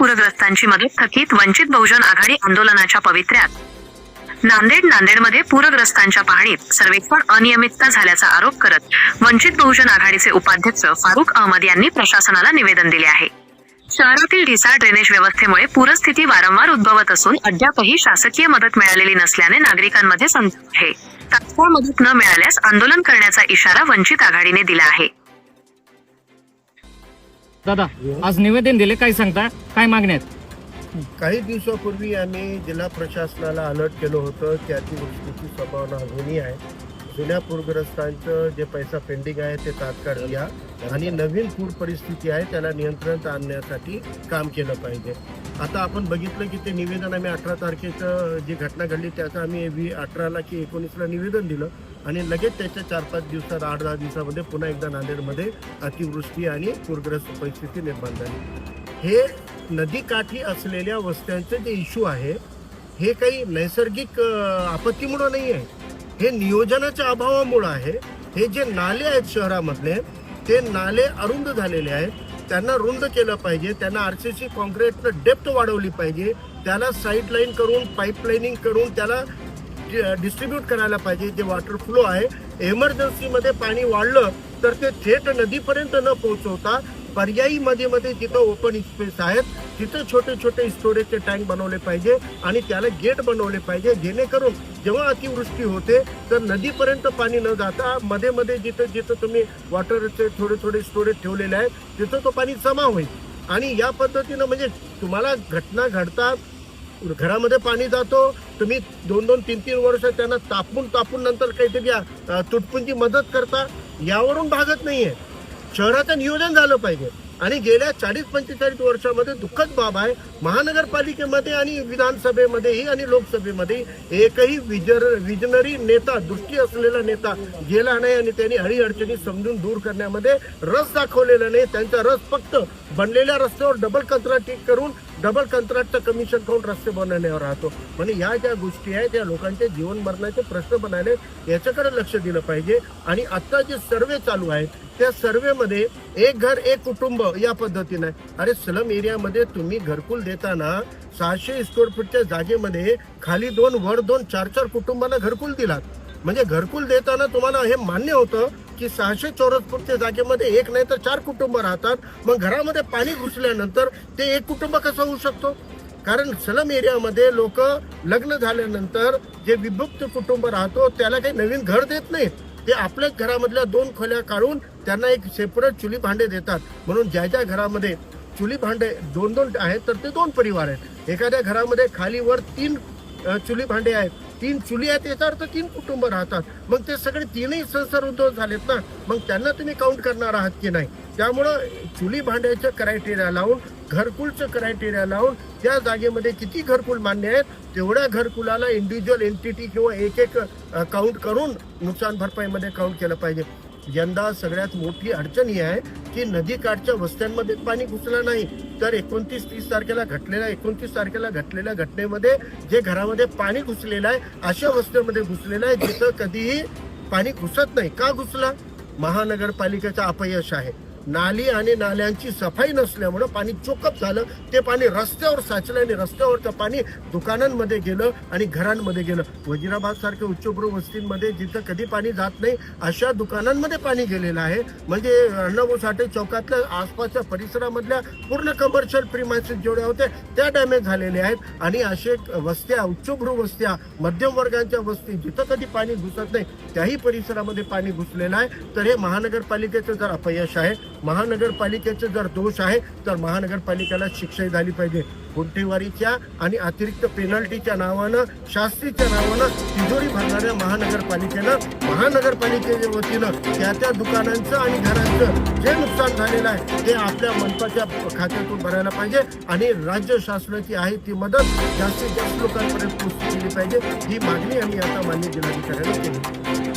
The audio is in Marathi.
पूरग्रस्तांची मदत थकीत वंचित बहुजन आघाडी आंदोलनाच्या पवित्र्यात. नांदेड नांदेडमध्ये पूरग्रस्तांच्या पाहणीत सर्वेक्षण अनियमितता झाल्याचा आरोप करत वंचित बहुजन आघाडीचे उपाध्यक्ष फारुख अहमद यांनी प्रशासनाला निवेदन दिले आहे. शहरातील ढिसाळ ड्रेनेज व्यवस्थेमुळे पूरस्थिती वारंवार उद्भवत असून अद्यापही शासकीय मदत मिळालेली नसल्याने नागरिकांमध्ये संताप आहे. तात्काळ मदत न मिळाल्यास आंदोलन करण्याचा इशारा वंचित आघाडीने दिला आहे. दादा आज निवेदन दिले काय सांगता? काय मागण्यात काही दिवसापूर्वी आम्ही जिल्हा प्रशासनाला अलर्ट केलं होतं की अतिवृष्टीची संभावना अजूनही आहे. जुन्या पूरग्रस्तांचं जे पैसा पेंडिंग आहे ते तात्काळ घ्या आणि नवीन पूर परिस्थिती आहे त्याला नियंत्रणात आणण्यासाठी काम केलं पाहिजे. आता आपण बघितलं की ते निवेदन आम्ही अठरा तारखेचं जी घटना घडली त्याचं आम्ही वी अठराला की एकोणीसला निवेदन दिलं. आणि लगेच त्याच्या चार पाच दिवसात आठ दहा दिवसामध्ये पुन्हा एकदा नांदेडमध्ये अतिवृष्टी आणि पूरग्रस्त परिस्थिती निर्माण झाली. हे नदीकाठी असलेल्या वस्त्यांचे जे इश्यू आहे हे काही नैसर्गिक आपत्तीमुळं नाही आहे हे नियोजनाच्या अभावामुळं आहे. हे जे नाले आहेत शहरामधले ते नाले अरुंद झालेले आहेत त्यांना रुंद केलं पाहिजे त्यांना आर सी सी कॉन्क्रीटनं डेप्थ वाढवली पाहिजे त्याला साईड लाईन करून पाईपलाईनिंग करून त्याला डिस्ट्रीब्यूट करायला पाहिजे जे वॉटर फ्लो आहे. एमर्जन्सीमध्ये पाणी वाढलं तर ते थेट नदीपर्यंत न पोहोचवता पर्यायी मध्ये मध्ये जिथं ओपन स्पेस आहेत. तिथं छोटे छोटे स्टोरेजचे टँक बनवले पाहिजे आणि त्याला गेट बनवले पाहिजे जेणेकरून जेव्हा अतिवृष्टी होते तर नदीपर्यंत पाणी न जाता मध्ये मध्ये जिथं जिथं तुम्ही वॉटरचे थोडे थोडे स्टोरेज ठेवलेले आहेत तिथं तो पाणी जमा होईल. आणि या पद्धतीनं म्हणजे तुम्हाला घटना घडतात घरामध्ये पाणी जातो तुम्ही दोन दोन तीन तीन वर्ष त्यांना तापून तापून नंतर काहीतरी तुटपुंची मदत करता यावरून भागत नाहीये. शहराचं नियोजन झालं पाहिजे. आणि गेल्या चाळीस पंचेचाळीस वर्षामध्ये दुःखद बाब आहे. महानगरपालिकेमध्ये आणि विधानसभेमध्येही आणि लोकसभेमध्ये एकही विजर विजनरी नेता दृष्टी असलेला नेता गेला नाही आणि त्यांनी अडीअडचणी समजून दूर करण्यामध्ये रस दाखवलेला नाही. त्यांचा रस फक्त बनलेल्या रस्त्यावर डबल कंत्राटी करून डबल कंत्राटचं कमिशन खाऊन रस्ते बनवण्यावर राहतो? म्हणजे या ज्या गोष्टी आहेत त्या लोकांच्या जीवन मरणाचे प्रश्न बनायले याच्याकडे लक्ष दिलं पाहिजे. आणि आत्ता जे सर्वे चालू आहेत त्या सर्वेमध्ये एक घर एक कुटुंब या पद्धतीने आहे. अरे स्लम एरियामध्ये तुम्ही घरकुल देताना सहाशे स्क्वेअर फूटच्या जागेमध्ये खाली दोन वर दोन चार चार कुटुंबांना घरकुल दिलात. म्हणजे घरकुल देताना तुम्हाला हे मान्य होतं की सहाशे चौरस फूटच्या जागेमध्ये एक नाही तर चार कुटुंब राहतात. मग घरामध्ये पाणी घुसल्यानंतर ते एक कुटुंब कसं होऊ शकतो? कारण सलम एरियामध्ये लोक लग्न झाल्यानंतर जे विभक्त कुटुंब राहतो त्याला काही नवीन घर देत नाहीत. ते आपल्याच घरामधल्या दोन खोल्या काढून त्यांना एक सेपरेट चुली भांडे देतात. म्हणून ज्या ज्या घरामध्ये चुली भांडे दोन दोन आहेत तर ते दोन परिवार आहेत. एखाद्या घरामध्ये खाली वर तीन चुली भांडे आहेत. तीन चुली आहेत याचा अर्थ तीन कुटुंब राहतात. मग ते सगळे तीनही संसार उद्योग झालेत ना? मग त्यांना तुम्ही काउंट करणार आहात की नाही? त्यामुळं चुली भांड्याचं क्रायटेरिया लावून घरकुलचं क्रायटेरिया लावून त्या जागेमध्ये किती घरकुल मान्य आहेत तेवढ्या घरकुलाला इंडिव्हिज्युअल एंटिटी किंवा एक एक काउंट करून नुकसान भरपाईमध्ये काउंट केलं पाहिजे. यंदा सगळ्यात मोठी अडचण ही आहे की नदीकाठच्या वस्त्यांमध्ये पाणी घुसलं नाही. तर एकोणतीस तीस तारखेला घटलेल्या एकोणतीस तारखेला घटलेल्या घटनेमध्ये जे घरामध्ये पाणी घुसलेलं आहे अशा वस्त्यांमध्ये घुसलेलं आहे जिथं कधीही पाणी घुसत नाही. का घुसला? महानगरपालिकेचं अपयश आहे. नाली आणि नाल्यांची सफाई नसल्यामुळं पाणी चोकअप झालं. ते पाणी रस्त्यावर साचलं आणि रस्त्यावरचं पाणी दुकानांमध्ये गेलं आणि घरांमध्ये गेलं. वजिराबाद सारख्या उच्चभ्रू वस्तींमध्ये जिथं कधी पाणी जात नाही अशा दुकानांमध्ये पाणी गेलेलं आहे. म्हणजे अण्णाभाऊ साठे चौकातल्या आसपासच्या परिसरामधल्या पूर्ण कमर्शियल प्रिमायसेस जेवढ्या होत्या त्या डॅमेज झालेल्या आहेत. आणि असे वस्त्या उच्चभ्रू वस्त्या मध्यम वर्गांच्या वस्ती जिथं कधी पाणी घुसत नाही त्याही परिसरामध्ये पाणी घुसलेलं आहे. तर हे महानगरपालिकेचं जर अपयश आहे महानगरपालिकेचे जर दोष आहे तर महानगरपालिकेला शिक्षा झाली पाहिजे. गुंठेवारीच्या आणि अतिरिक्त पेनल्टीच्या नावानं शास्त्रीच्या नावानं तिजोरी भरणाऱ्या महानगरपालिकेनं महानगरपालिकेच्या वतीनं त्या त्या दुकानांचं आणि घरांचं जे नुकसान झालेलं आहे ते आपल्या मनपाच्या खात्यातून भरायला पाहिजे. आणि राज्य शासनाची आहे ती मदत जास्तीत जास्त लोकांपर्यंत पोहोचली गेली पाहिजे. ही मागणी आम्ही आता मान्य जिल्हाधिकाऱ्यांना केली.